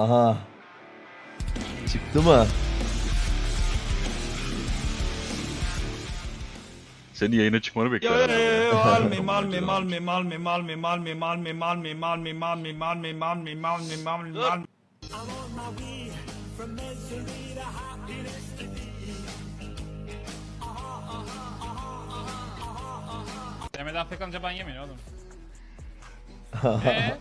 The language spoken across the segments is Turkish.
Aha. Çıktı mı? Senin yayına çıkmanı Yo, bekliyorum. yo, yo, yo, Malmi, Malmi, Malmi, Malmi, Malmi, Malmi, Malmi, Malmi, Malmi, Malmi, Malmi, Malmi, Malmi, Malmi, Malmi. Demeden pek anca ban yemiyor oğlum. Eee?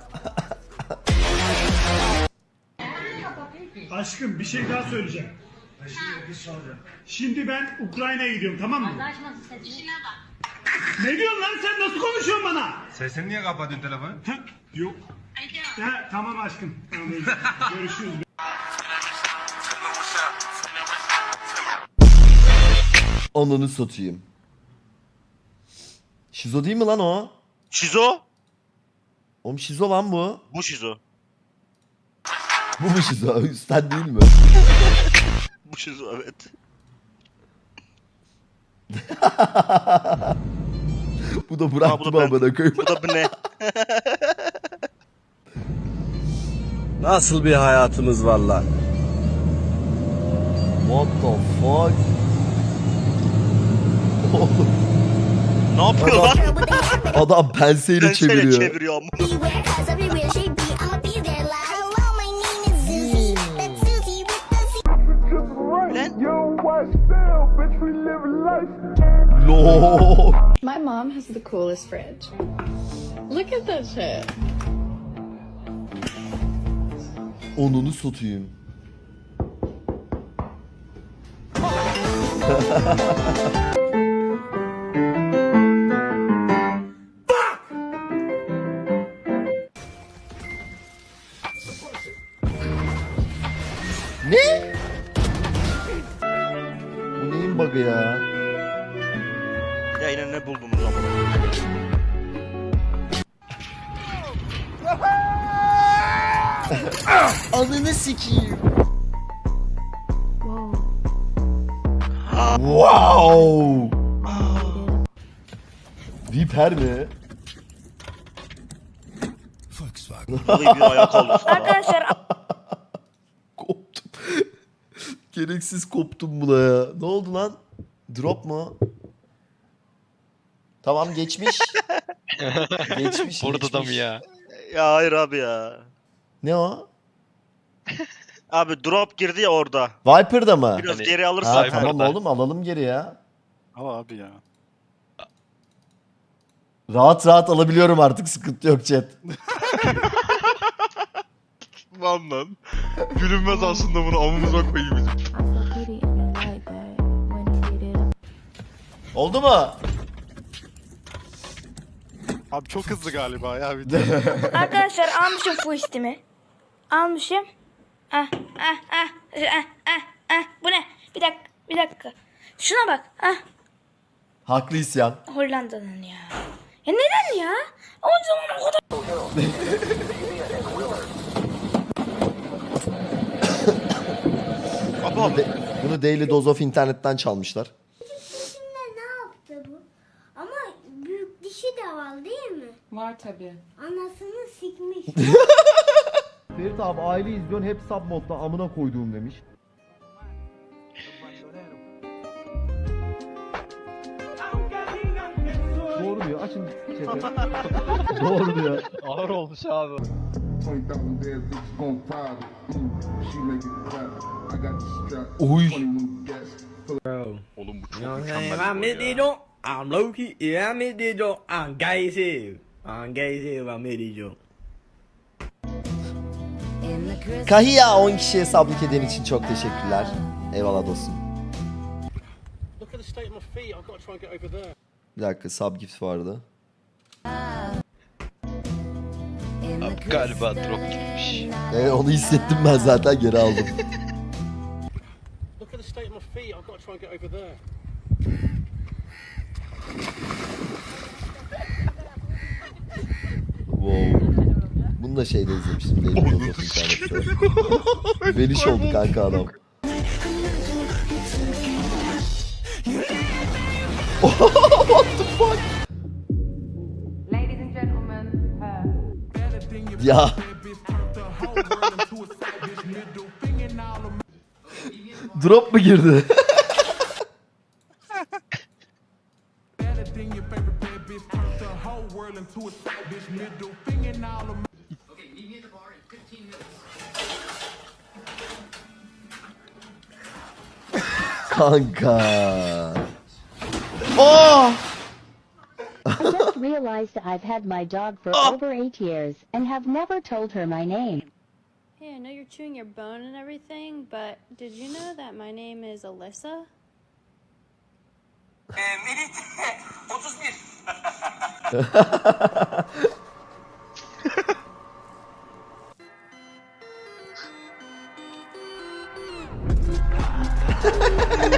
Aşkım bir şey daha söyleyeceğim. Şimdi ben Ukrayna'ya gidiyorum tamam mı? Ne diyorsun lan sen nasıl konuşuyorsun bana? Sesini niye kapatıyorsun telefonu? Ha, Yok. Ha, tamam aşkım. Tamam, iyi. Görüşürüz. Ananı satayım. Şizo değil mi lan o? Şizo? Oğlum şizo lan bu. Bu şizo. Bu mu şizo? Sen değil mi? Bu şizo evet. bu da Ha, bıraktı bu mı da ben. amına koyayım. Bu da bu ne? Nasıl bir hayatımız var lan? What the fuck? Oğlum, Ne yapıyor lan? Adam penseyle Penseyle çeviriyor. çeviriyor Lol. My mom has the coolest fridge. Look at that shit. Onunu satayım. ne? Bug'ı ya? Ya yine ne buldunuz ama? Ananı sikeyim. Wow. Viper mi? Vallahi bir ayağa kaldı. Arkadaşlar Koptum. Gereksiz koptum buna ya. Ne oldu lan? Drop mu? Tamam geçmiş. geçmiş. Burada da mı geçmiş. ya? Ya hayır abi ya. Ne o? Abi drop girdi ya orada. Viper'da mı? Biraz Hani- geri alırsan. Ha, Viper'da. tamam oğlum alalım geri ya. Al abi ya. Rahat rahat alabiliyorum artık sıkıntı yok chat. Lan lan. Gülünmez aslında bunu amımıza koyayım bizim. Oldu mu? Abi çok hızlı galiba ya. Bir Arkadaşlar almışım full istimi. Almışım. Ah ah ah ah ah ah. Bu ne? Bir dakika bir dakika. Şuna bak. Ah Haklı isyan. Hollanda'nın ya. Ya neden ya? O zaman o kadar Bunu, de- bunu Daily Dose of internetten çalmışlar. ne yaptı bu? Ama büyük dişi de var değil mi? Var tabii. Anasını sikmiş. Ferit abi aile izliyorsun hep sub modda amına koyduğum demiş. Doğru diyor açın chat'i. Doğru diyor. Ağır olmuş abi. Uy. Oğlum bu çok mükemmel. Ne diyeceğim? I'm low key. Yeah, I'm diyeceğim. I'm gay too. I'm gay too. I'm diyeceğim. Kahiya 10 kişiye sablık eden için çok teşekkürler. Eyvallah dostum. Bir dakika sub gift vardı. Abi galiba drop gitmiş. E, onu hissettim ben zaten geri aldım. Look at the state of my feet. I've got to try and get over there. wow. Bunu da şeyde izlemiştim. Benim de olmasın internette. Oldu kanka adam. What the fuck? Ya. Drop mu girdi? Kanka. I just realized I've had my dog for oh. over eight years and have never told her my name. Hey, I know you're chewing your bone and everything, but did you know that my name is Alyssa?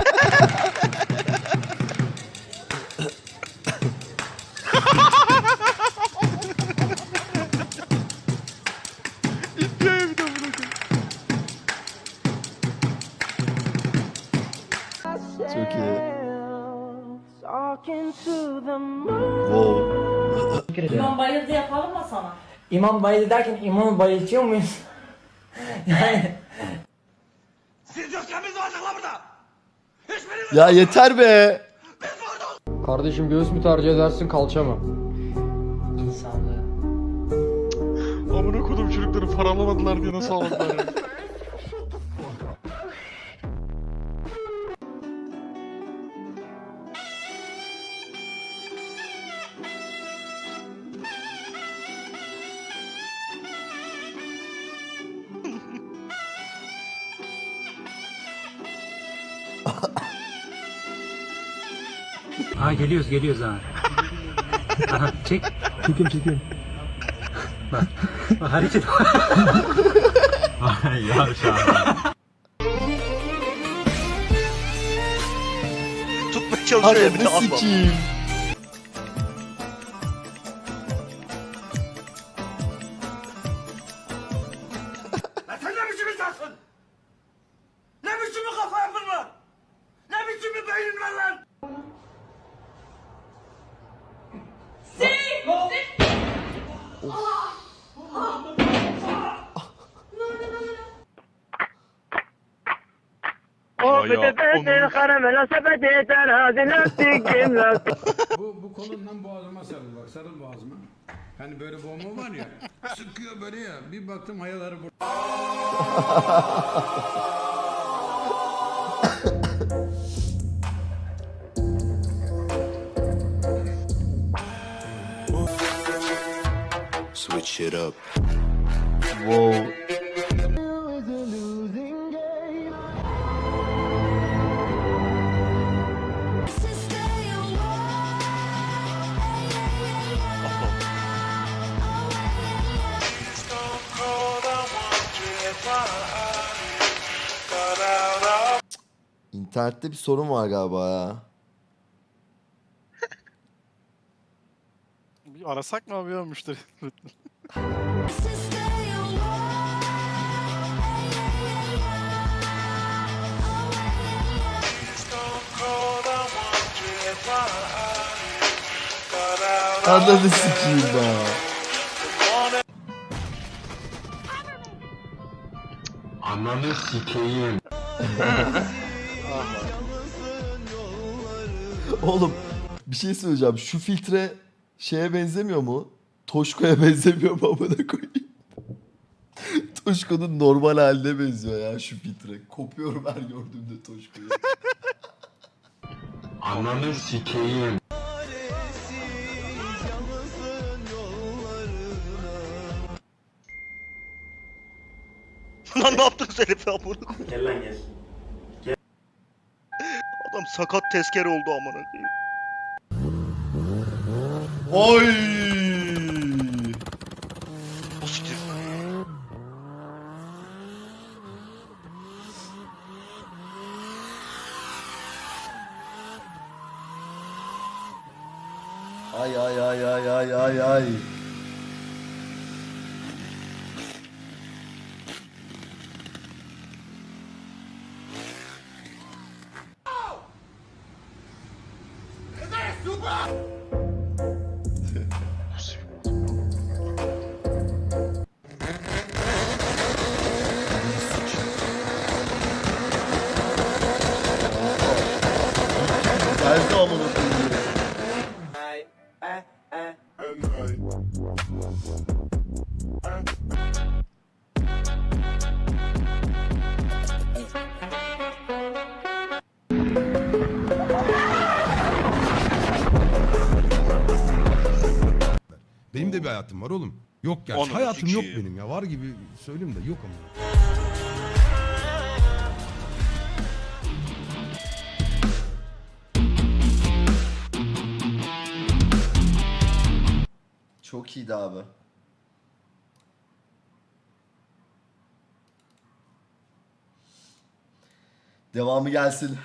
Wow. İmam bayıldı yapalım mı sana? İmam bayıldı derken imamı bayıltıyor muyuz? yani Ya yeter be. Kardeşim göğüs mü tercih edersin kalça mı? Amına kodum çocukları paralamadılar diye nasıl ağladılar ya. Ha geliyoruz geliyoruz ha. Aha çek. Çekim çekim. Bak. Bak hareket. ya şu an. Tutmaya çalışıyor bir de Ananı asla. Bu, bu kolundan boğazıma sarıl bak sarıl boğazıma. Hani böyle boğma var ya. Sıkıyor böyle ya. Bir baktım hayaları burada. Wow. İnternette bir sorun var galiba ya. Bir arasak mı abi ya müşteri? Ananı sikeyim ya. Ananı sikeyim. Oğlum bir şey söyleyeceğim. Şu filtre şeye benzemiyor mu? Toşko'ya benzemiyor mu amına koyayım? Toşko'nun normal haline benziyor ya şu filtre. Kopuyorum her gördüğümde Toşko'yu. Ananı sikeyim. Lan ne yaptınız herife amına koyayım? Gel lan gel. Adam sakat tezkere oldu amına. Oy! O siktir. Ay ay ay ay ay ay ay. Bir hayatım var oğlum. Yok gerçi. Onu hayatım yok sikeyim. benim ya. Var gibi söyleyeyim de yok ama. Çok iyiydi abi. Devamı gelsin.